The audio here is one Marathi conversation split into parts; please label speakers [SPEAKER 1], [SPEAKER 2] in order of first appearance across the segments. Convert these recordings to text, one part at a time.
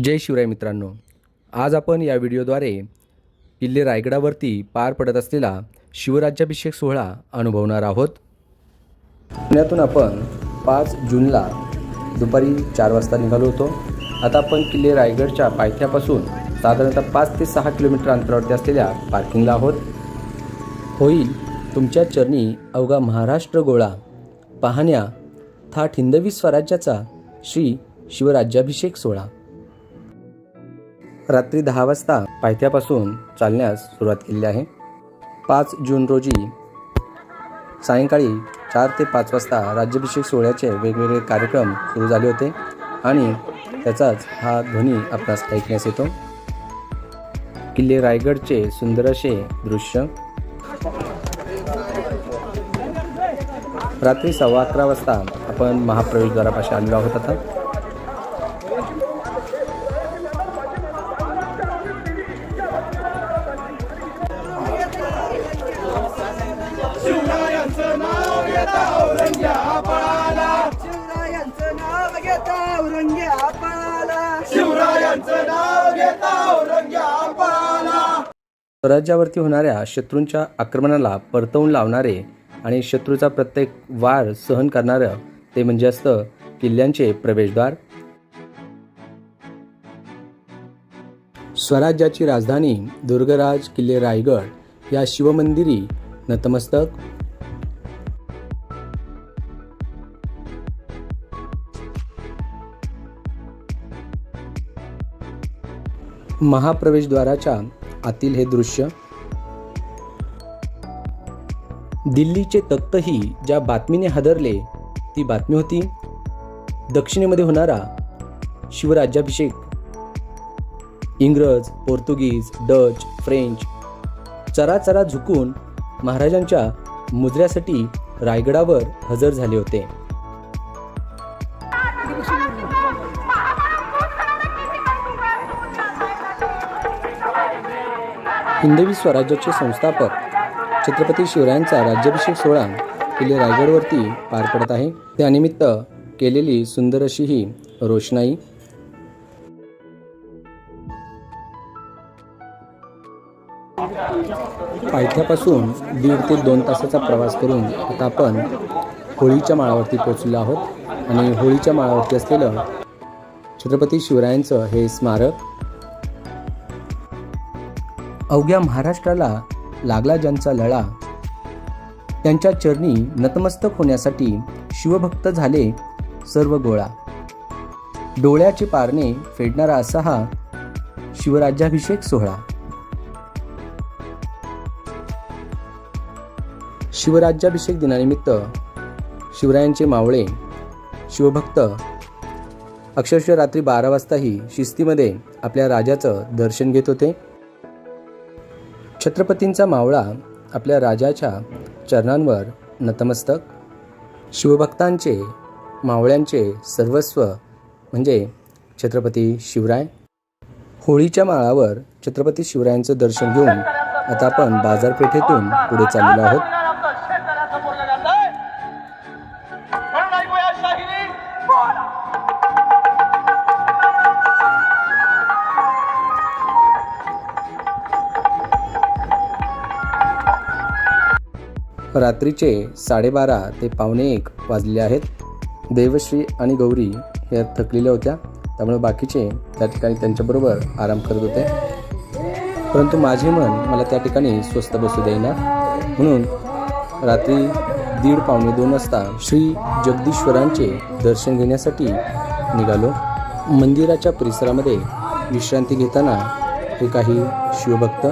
[SPEAKER 1] जय शिवराय मित्रांनो. आज आपण या व्हिडिओद्वारे किल्ले रायगडावरती पार पडत असलेला शिवराज्याभिषेक सोहळा अनुभवणार आहोत. पुण्यातून आपण पाच जूनला दुपारी चार वाजता निघालो होतो. आता आपण किल्ले रायगडच्या पायथ्यापासून साधारणतः पाच ते सहा किलोमीटर अंतरावरती असलेल्या पार्किंगला आहोत. होईल तुमच्या चरणी अवघा महाराष्ट्र गोळा. पाहण्या थाट हिंदवी स्वराज्याचा श्री शिवराज्याभिषेक सोहळा. रात्री दहा वाजता पायथ्यापासून चालण्यास सुरुवात केली आहे. पाच जून रोजी सायंकाळी चार ते पाच वाजता राज्याभिषेक सोहळ्याचे वेगवेगळे कार्यक्रम सुरू झाले होते आणि त्याचाच हा ध्वनी आपणास ऐकण्यास येतो. किल्ले रायगडचे सुंदर असे दृश्य. रात्री सव्वा अकरा वाजता आपण महाप्रवेशद्वारापाशी आलेलो आहोत आता.
[SPEAKER 2] नाव घेता औरंगे आपणाला
[SPEAKER 1] स्वराज्यावरती होणाऱ्या शत्रूंच्या आक्रमणाला परतवून लावणारे आणि शत्रूचा प्रत्येक वार सहन करणारं ते म्हणजे असतं किल्ल्यांचे प्रवेशद्वार. स्वराज्याची राजधानी दुर्गराज किल्ले रायगड या शिवमंदिरी नतमस्तक महाप्रवेशद्वाराच्या आतील हे दृश्य. दिल्लीचे तख्तही ज्या बातमीने हादरले ती बातमी होती दक्षिणेमध्ये होणारा शिवराज्याभिषेक. इंग्रज पोर्तुगीज डच फ्रेंच चराचरा झुकून महाराजांच्या मुजऱ्यासाठी रायगडावर हजर झाले होते. हिंदवी स्वराज्याचे संस्थापक छत्रपती शिवरायांचा राज्याभिषेक सोहळा किल्ले रायगडवरती पार पडत आहे. त्यानिमित्त केलेली सुंदर अशी ही रोषणाई. पायथ्यापासून दीड ते दोन तासाचा प्रवास करून आता आपण होळीच्या माळावरती पोहोचलेलो आहोत. आणि होळीच्या माळावरती असलेलं छत्रपती शिवरायांचं हे स्मारक अवघ्या महाराष्ट्राला लागला ज्यांचा लळा त्यांच्या चरणी नतमस्तक होण्यासाठी शिवभक्त झाले सर्व गोळा. डोळ्याचे पारणे फेडणारा असा हा शिवराज्याभिषेक सोहळा. शिवराज्याभिषेक दिनानिमित्त शिवरायांचे मावळे शिवभक्त अक्षरशः रात्री बारा वाजताही शिस्तीमध्ये आपल्या राजाचं दर्शन घेत होते. छत्रपतींचा मावळा आपल्या राजाच्या चरणांवर नतमस्तक. शिवभक्तांचे मावळ्यांचे सर्वस्व म्हणजे छत्रपती शिवराय. होळीच्या माळावर छत्रपती शिवरायांचं दर्शन घेऊन आता आपण बाजारपेठेतून पुढे चाललेलो आहोत. रात्रीचे साडेबारा ते पावणे एक वाजलेले आहेत. देवश्री आणि गौरी या थकलेल्या होत्या. त्यामुळे बाकीचे त्या ठिकाणी त्यांच्याबरोबर आराम करत होते. परंतु माझे मन मला त्या ठिकाणी स्वस्त बसू देईना. म्हणून रात्री दीड पावणे दोन वाजता श्री जगदीश्वरांचे दर्शन घेण्यासाठी निघालो. मंदिराच्या परिसरामध्ये विश्रांती घेताना हे काही शिवभक्त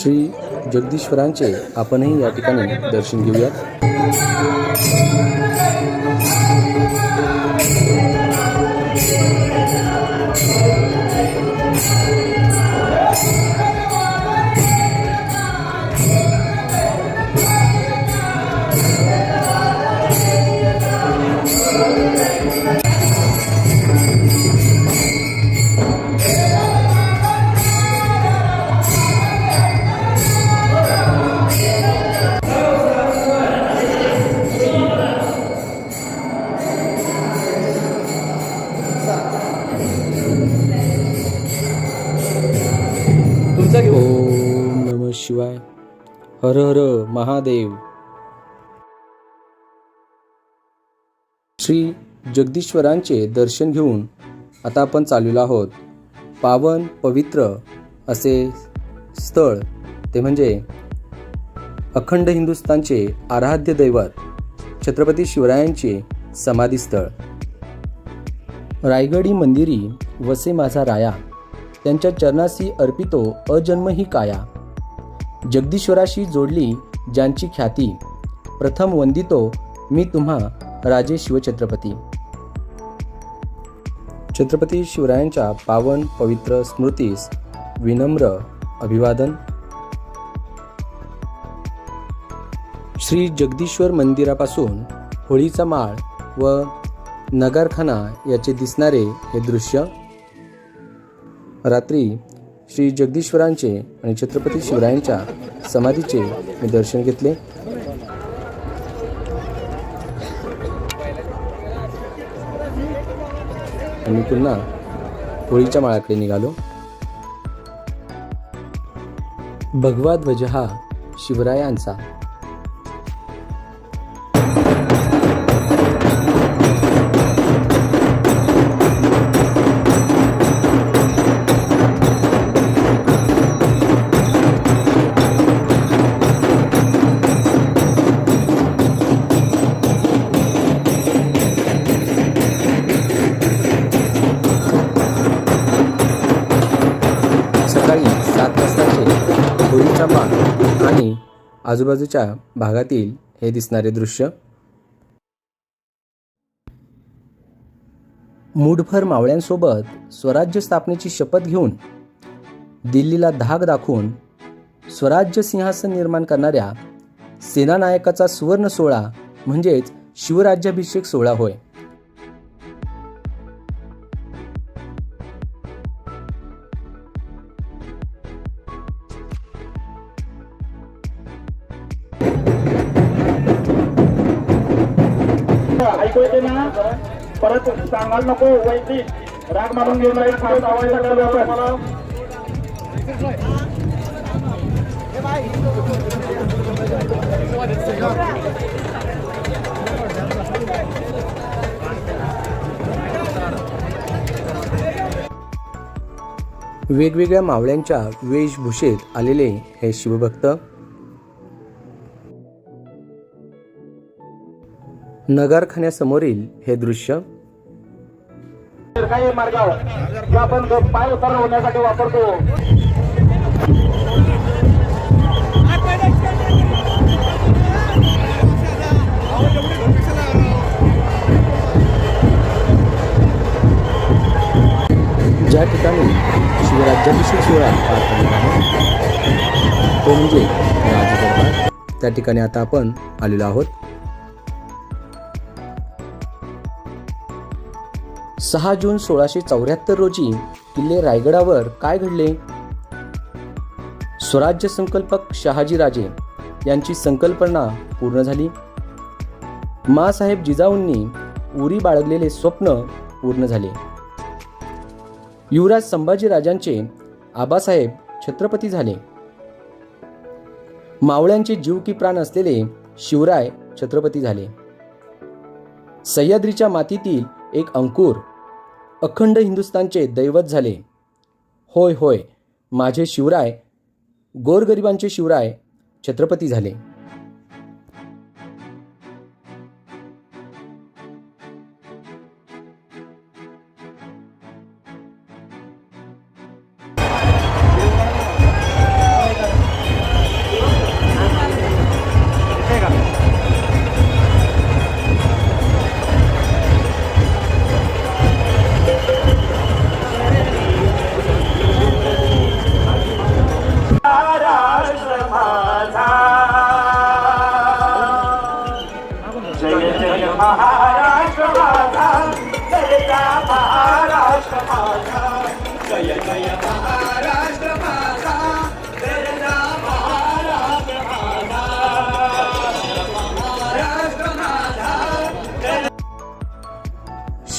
[SPEAKER 1] श्री जगदीश्वरांचे आपणही या ठिकाणी दर्शन घेऊयात. हर हर महादेव. श्री जगदीश्वरांचे दर्शन घेऊन आता आपण चाललेलो आहोत. पावन पवित्र असे स्थळ ते म्हणजे अखंड हिंदुस्थानचे आराध्य दैवत छत्रपती शिवरायांचे समाधीस्थळ. रायगडी मंदिरी वसे माझा राया त्यांच्या चरणासी अर्पितो अजन्म ही काया. जगदीश्वराशी जोडली ज्यांची ख्याती. प्रथम वंदितो मी तुम्हा राजे शिवछत्रपती. छत्रपती शिवरायांच्या पावन पवित्र स्मृतीस विनम्र अभिवादन. श्री जगदीश्वर मंदिरापासून होळीचा माळ व नगारखाना याचे दिसणारे हे दृश्य. रात्री श्री जगदीश्वरांचे आणि छत्रपती शिवरायांच्या समाधीचे मी दर्शन घेतले. आणि पुन्हा होळीच्या माळाकडे निघालो. भगवा ध्वज हा शिवरायांचा आजूबाजूच्या भागातील हे दिसणारे दृश्य. मूठभर मावळ्यांसोबत स्वराज्य स्थापनेची शपथ घेऊन दिल्लीला धाक दाखवून स्वराज्य सिंहासन निर्माण करणाऱ्या सेनानायकाचा सुवर्ण सोहळा म्हणजेच शिवराज्याभिषेक सोहळा होय.
[SPEAKER 3] ऐकू येते ना? परत सांगायला नको वैदिक. राग मारून घेऊन राहील फार आवाज लागला आपण
[SPEAKER 1] वेगवेगळ्या मावळ्यांच्या वेशभूषेत आलेले हे शिवभक्त नगारखान्यासमोरील हे दृश्य.
[SPEAKER 3] मार्गावर आपण पाय उतार होण्यासाठी वापरतो.
[SPEAKER 1] ज्या ठिकाणी शिवराज्याभिषेक सोहळा पार पडला आहे तो म्हणजे राजदरबार. त्या ठिकाणी आता आपण आलेलो आहोत. सहा जून सोळाशे चौऱ्याहत्तर रोजी किल्ले रायगडावर काय घडले? स्वराज्य संकल्पक शहाजीराजे यांची संकल्पना पूर्ण झाली. मासाहेब जिजाऊंनी उरी बाळगलेले स्वप्न पूर्ण झाले. युवराज संभाजीराजांचे आबासाहेब छत्रपती झाले. मावळ्यांचे जीव की प्राण असलेले शिवराय छत्रपती झाले. सह्याद्रीच्या मातीतील एक अंकुर अखंड हिंदुस्थानचे दैवत झाले. होय होय माझे शिवराय गोरगरिबांचे शिवराय छत्रपती झाले.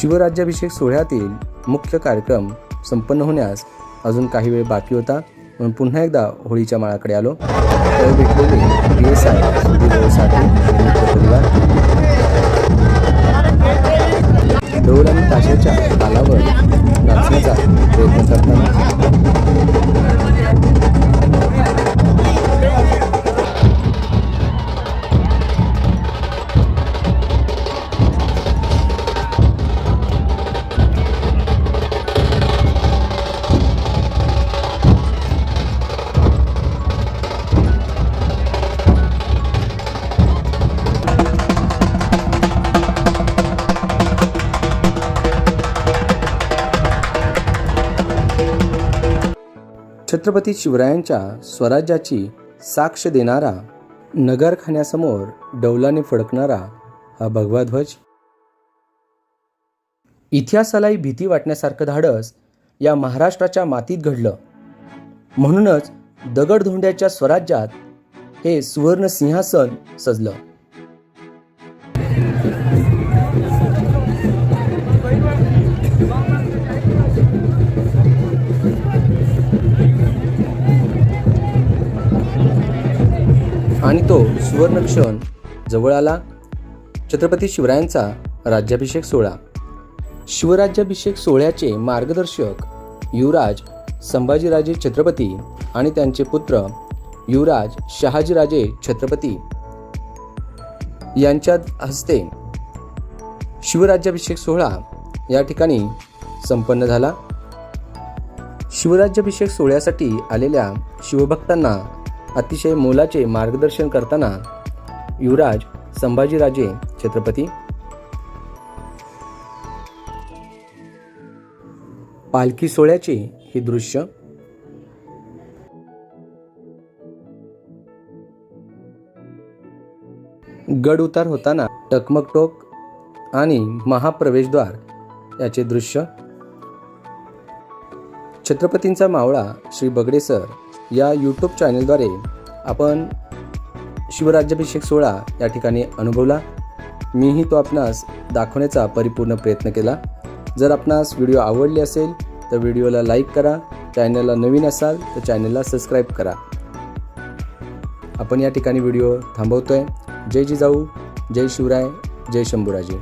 [SPEAKER 1] शिवराज्याभिषेक सोहळ्यातील मुख्य कार्यक्रम संपन्न होण्यास अजून काही वेळ बाकी होता म्हणून पुन्हा एकदा होळीच्या माळाकडे आलो. तर भेटलेले पी एस आय आणि ताशाच्या तालावर छत्रपती शिवरायांच्या स्वराज्याची साक्ष देणारा नगरखान्यासमोर डौलाने फडकणारा हा भगवा ध्वज. इतिहासालाही भीती वाटण्यासारखं धाडस या महाराष्ट्राच्या मातीत घडलं. म्हणूनच दगडधोंड्याच्या स्वराज्यात हे सुवर्ण सिंहासन सजलं. सुवर्ण क्षण जवळ आला छत्रपती शिवरायांचा राज्याभिषेक सोहळा. शिवराज्याभिषेक सोहळ्याचे मार्गदर्शक युवराज संभाजीराजे छत्रपती आणि त्यांचे पुत्र युवराज शहाजीराजे छत्रपती यांच्या हस्ते शिवराज्याभिषेक सोहळा या ठिकाणी संपन्न झाला. शिवराज्याभिषेक सोहळ्यासाठी आलेल्या शिवभक्तांना अतिशय मोलाचे मार्गदर्शन करताना युवराज संभाजीराजे छत्रपती. पालखी सोहळ्याचे हे दृश्य. गड उतार होताना टकमकटोक आणि महाप्रवेशद्वार याचे दृश्य. छत्रपतींचा मावळा श्री बगडेसर या यूट्यूब चॅनलद्वारे आपण शिवराज्याभिषेक सोहळा या ठिकाणी अनुभवला. मीही तो आपणास दाखवण्याचा परिपूर्ण प्रयत्न केला. जर आपणास व्हिडिओ आवडले असेल तर व्हिडिओला लाईक करा. चॅनलला नवीन असाल तर चॅनलला सबस्क्राईब करा. आपण या ठिकाणी व्हिडिओ थांबवतोय. जय जिजाऊ जय शिवराय जय शंभूराजे.